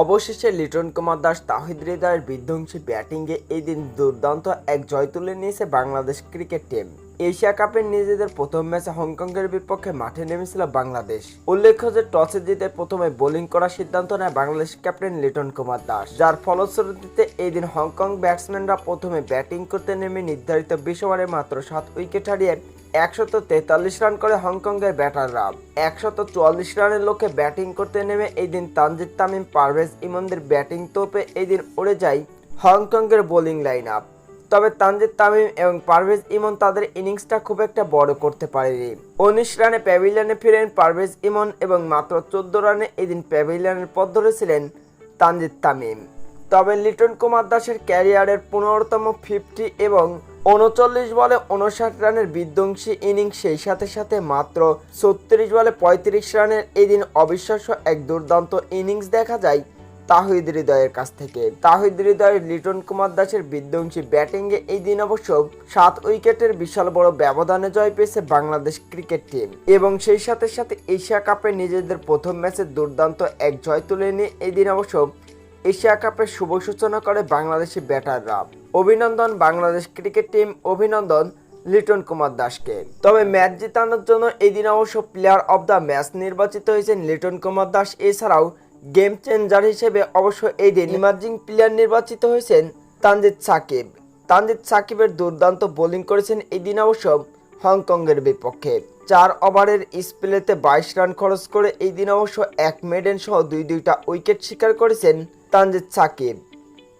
অবশেষে লিটন কুমার দাস, তাহিদ হৃদয়ের বিধ্বংসী ব্যাটিংয়ে এই দিন দুর্দান্ত এক জয় তুলে নিয়েছে বাংলাদেশ ক্রিকেট টিম। এশিয়া কাপের নিজেদের প্রথম ম্যাচে হংকংয়ের বিপক্ষে মাঠে নেমেছিল বাংলাদেশ। উল্লেখ্য যে টসে জিতে প্রথমে বোলিং করার সিদ্ধান্ত নেয় বাংলাদেশ ক্যাপ্টেন লিটন কুমার দাস। যার ফলশ্রুতিতে এই দিন হংকং ব্যাটসম্যানরা প্রথমে ব্যাটিং করতে নেমে নির্ধারিত বিশ মাত্র সাত উইকেট হারিয়ে একশত তেতাল্লিশ রান করে হংকংয়ের ব্যাটাররা। একশত চুয়াল্লিশ রানের লক্ষ্যে ব্যাটিং করতে নেমে এই দিন তানজিদ তামিম, পারভেজ ইমনদের ব্যাটিং তোপে এই দিন উড়ে যায় হংকংয়ের বোলিং লাইন আপ তবে তানজিদ তামিম এবং পারভেজ ইমন তাদের ইনিংসটা খুব একটা বড় করতে পারেনি। উনিশ রানে প্যাভিলিয়নে ফিরেন পারভেজ ইমন এবং মাত্র চোদ্দ রানে এদিন প্যাভিলিয়নের পথ ধরেছিলেন তানজিদ তামিম। তবে লিটন কুমার দাসের ক্যারিয়ারের পনেরোতম ফিফটি এবং উনচল্লিশ বলে উনষাট রানের বিধ্বংসী ইনিংস, সেই সাথে সাথে মাত্র ছত্রিশ বলে পঁয়ত্রিশ রানের এদিন অবিশ্বাস্য এক দুর্দান্ত ইনিংস দেখা যায় তাহিদ হৃদয়ের কাছ থেকে। তাহিদ হৃদয়ের লিটন কুমার দাসের বিধ্বংসী ব্যাটিংয়ে এই দিন অবশ্য সাত উইকেটের বিশাল বড় ব্যবধানে জয় পেয়েছে বাংলাদেশ ক্রিকেট টিম এবং সেই সাথে সাথে এশিয়া কাপে নিজেদের প্রথম ম্যাচে দুর্দান্ত এক জয় তুলে নিয়ে এই দিন অবশ্য এশিয়া কাপের শুভ সূচনা করে বাংলাদেশি ব্যাটাররা। অভিনন্দন বাংলাদেশ ক্রিকেট টিম অভিনন্দন লিটন কুমার দাসকে। তবে ম্যাচ জেতানোর জন্য এই দিন অবশ্য প্লেয়ার অব দ্য ম্যাচ নির্বাচিত হয়েছেন লিটন কুমার দাস। এছাড়াও গেম চেঞ্জার হিসেবে অবশ্য এই দিন ইমার্জিং প্লেয়ার নির্বাচিত হয়েছেন তানজিদ সাকিব। তানজিদ সাকিবের দুর্দান্ত বোলিং করেছেন এই দিন অবশ্য হংকংয়ের বিপক্ষে। চার ওভারের স্পেলেতে বাইশ রান খরচ করে এই দিন অবশ্য এক মেডেন সহ দুই দুইটা উইকেট শিকার করেছেন তানজিদ সাকিব।